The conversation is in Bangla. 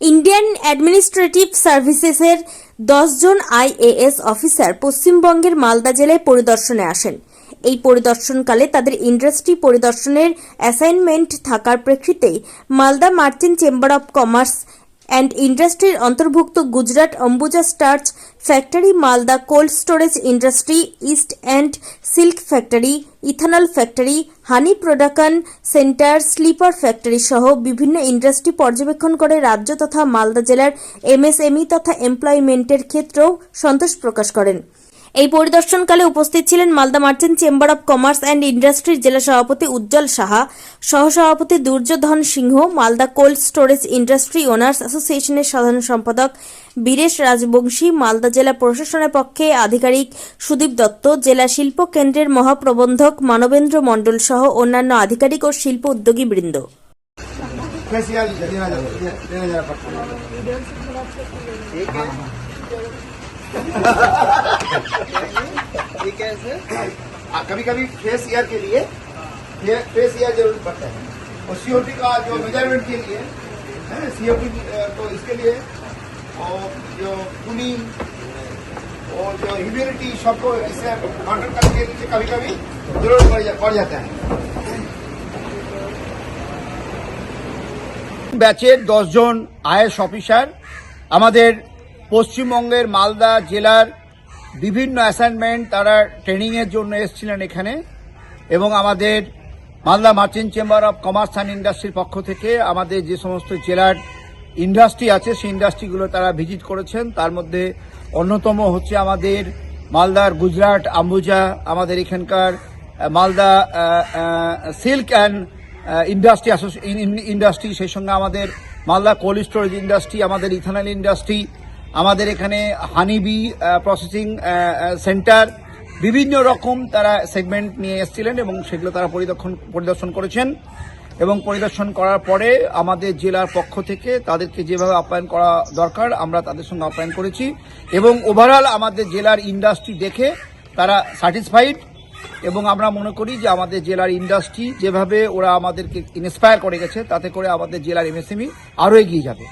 ইন্ডিয়ান অ্যাডমিনিস্ট্রেটিভ সার্ভিসেসের দশজন আইএএস অফিসার পশ্চিমবঙ্গের মালদা জেলায় পরিদর্শনে আসেন। এই পরিদর্শনকালে তাদের ইন্ডাস্ট্রি পরিদর্শনের অ্যাসাইনমেন্ট থাকার প্রেক্ষিতে Malda merchant chamber of commerce and ইন্ডাস্ট্রির অন্তর্ভুক্ত Gujarat Ambuja starch factory, Malda cold storage industry, east and silk factory, ethanol factory, honey production centre, slipper factory সহ বিভিন্ন ইন্ডাস্ট্রি পর্যবেক্ষণ করে রাজ্য তথা মালদা জেলার এমএসএমই তথা এমপ্লয়মেন্টের ক্ষেত্রেও সন্তোষ প্রকাশ করেন। এই পরিদর্শনকালে উপস্থিত ছিলেন Malda merchant chamber of commerce and ইন্ডাস্ট্রির জেলা সভাপতি উজ্জ্বল সাহা, সহসভাপতি Duryodhan Singha, Malda cold storage industry owners অ্যাসোসিয়েশনের সাধারণ সম্পাদক বীরেশ রাজবংশী, মালদা জেলা প্রশাসনের পক্ষে আধিকারিক সুদীপ দত্ত, জেলা শিল্প কেন্দ্রের মহাপ্রবন্ধক মানবেন্দ্র মণ্ডল সহ অন্যান্য আধিকারিক ও শিল্প উদ্যোগী বৃন্দ। फेसियल देना जाता है देना जाना पड़ता है ये कैसे कभी कभी फेस ईयर के लिए फे- फेस ईयर जरूरत पड़ता है और सीओटी का जो मेजरमेंट के लिए सीओटी तो इसके लिए और जो कूलिंग और जो ह्यूमिडिटी सबको इससे कंट्रोल करने के लिए कभी कभी जरूरत पड़, जा, पड़ जाता है ব্যাচের দশজন আইএস অফিসার আমাদের পশ্চিমবঙ্গের মালদা জেলার বিভিন্ন অ্যাসাইনমেন্ট তারা ট্রেনিংয়ের জন্য এসেছিলেন এখানে এবং আমাদের Malda merchant chamber of commerce and ইন্ডাস্ট্রির পক্ষ থেকে আমাদের যে সমস্ত জেলার ইন্ডাস্ট্রি আছে, সেই ইন্ডাস্ট্রিগুলো তারা ভিজিট করেছেন। তার মধ্যে অন্যতম হচ্ছে আমাদের মালদার গুজরাট, আম্বুজা, আমাদের এখানকার Malda silk and industry industry সেই সঙ্গে আমাদের মালদা কোল্ড স্টোরেজ ইন্ডাস্ট্রি আমাদের ইথানল ইন্ডাস্ট্রি আমাদের এখানে হানিবি প্রসেসিং সেন্টার বিভিন্ন রকম তারা সেগমেন্ট নিয়ে এসেছিলেন এবং সেগুলো তারা পরিদর্শন পরিদর্শন করেছেন। এবং পরিদর্শন করার পরে আমাদের জেলার পক্ষ থেকে তাদেরকে যেভাবে আপ্যায়ন করা দরকার, আমরা তাদের সঙ্গে আপ্যায়ন করেছি। এবং ওভারঅল আমাদের জেলার ইন্ডাস্ট্রি দেখে তারা স্যাটিসফাইড এবং আমরা মনে করি যে আমাদের জেলার ইন্ডাস্ট্রি যেভাবে ওরা আমাদেরকে ইন্সপায়ার করে গেছে, তাতে করে আমাদের জেলার এমএসএমই আরও এগিয়ে যাবে।